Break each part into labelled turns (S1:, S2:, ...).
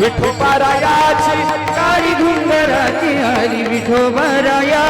S1: विठोबारायाची
S2: काळी घुंगराची आली विठोबाराया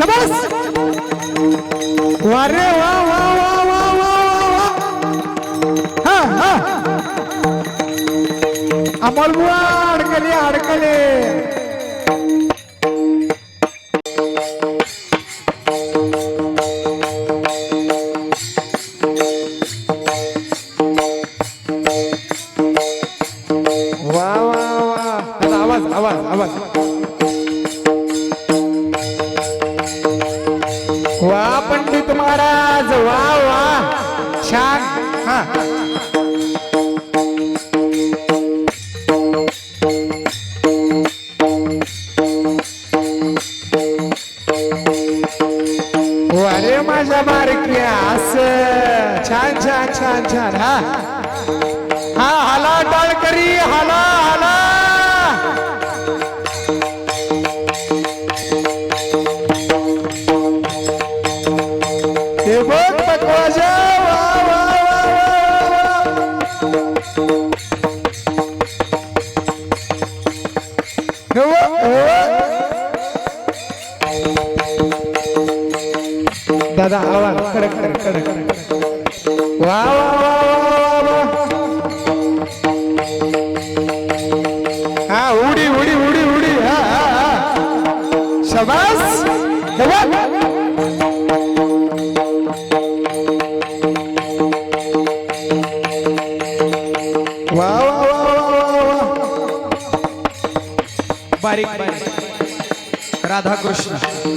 S1: शबास! वारे वा वा वा वा वा वा हा
S2: हा.
S3: अमोल बुवा अडकले अडकले. वा वा वा. आवाज आवाज आवाज. वा छान. हा. अरे माझ्या बारक्या अस छान छान छान छान. हा. हा हाला टाळकरी हाला बघ. आवाज कडक कडक कडक कडक वा वा वा वा वा हा उडी उडी उडी उडी. हा शबास. वा वा वा वा.
S1: बारीक बारीक. राधाकृष्ण.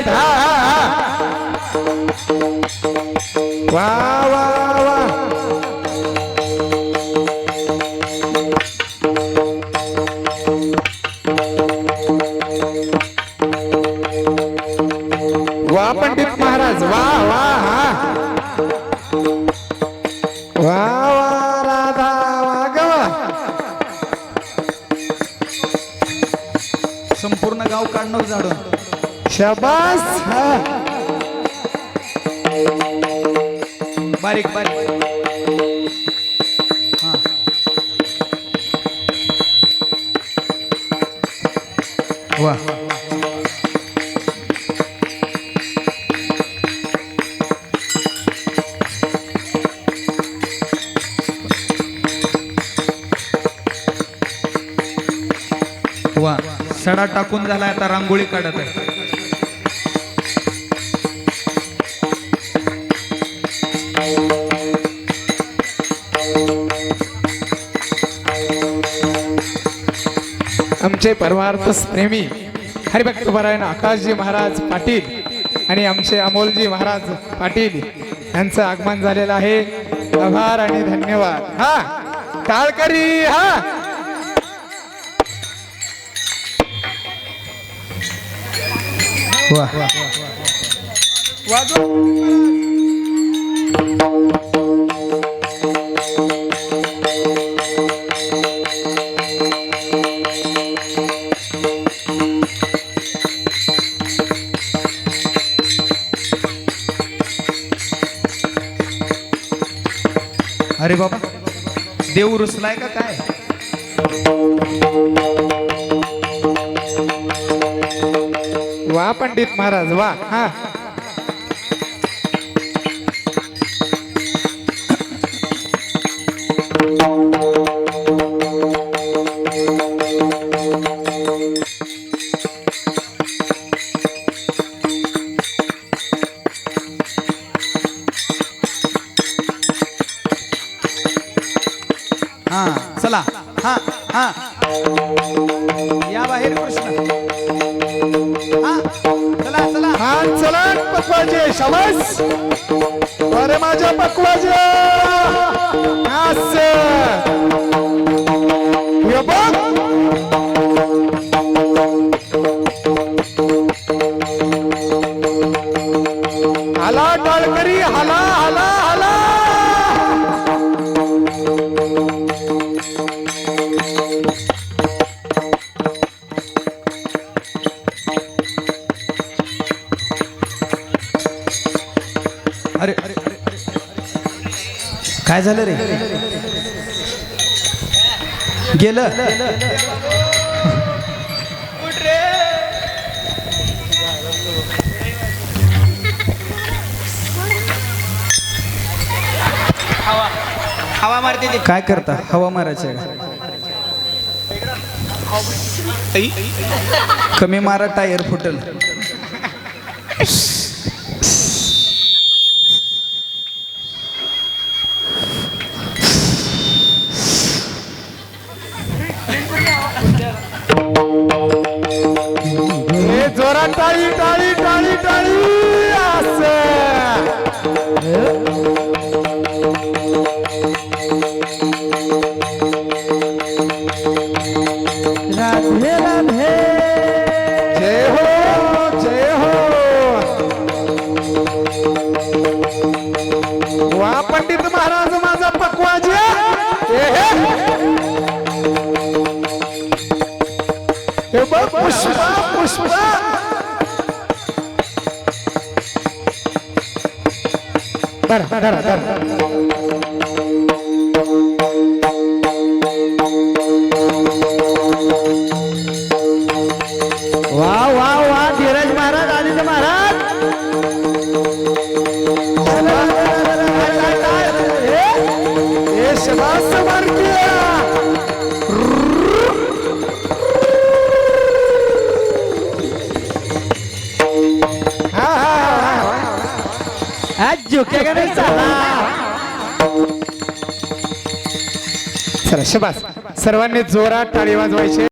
S3: टाळ्या हा हा हा. वा वा वा. वा पंडित महाराज. वा वा हा. वा वा राधा वा वागवा
S1: संपूर्ण गाव काढणं झाडून
S3: शबास.
S1: बारीक बारीक. हा. वा. वा. सडा टाकून झाला आता रांगोळी काढत आहे.
S3: आमचे परमार्थ प्रेमी हरिभक्त परायण आकाशजी महाराज पाटील आणि आमचे अमोलजी महाराज पाटील यांचं आगमन झालेलं आहे. आभार आणि धन्यवाद. हा टाळकरी हा.
S1: वा देव रुसलाय का काय?
S3: वा पंडित महाराज वा हा.
S1: चला. हा हा. या बाहेर कृष्ण. हा चला चला.
S3: हा चला पकवाजे शबास. अरे माझ्या पकवाजे. बघ.
S1: अरे काय झालं रे? गेलं.
S4: हवा मारते ते.
S1: काय करता? हवा मारायचं कमी मारा टायर फुटल. राधे राधे।
S3: जय हो जय हो। वा पंडित महाराज माझा हे बघ पुष्पा पुष्पा। धरा धरा धरा वा वा वा धीरज महाराज आदित्य महाराज. हे शबास आज झोकेगा नाही साला. चला शबास सर्वांनी जोरात टाळी वाजवायचे.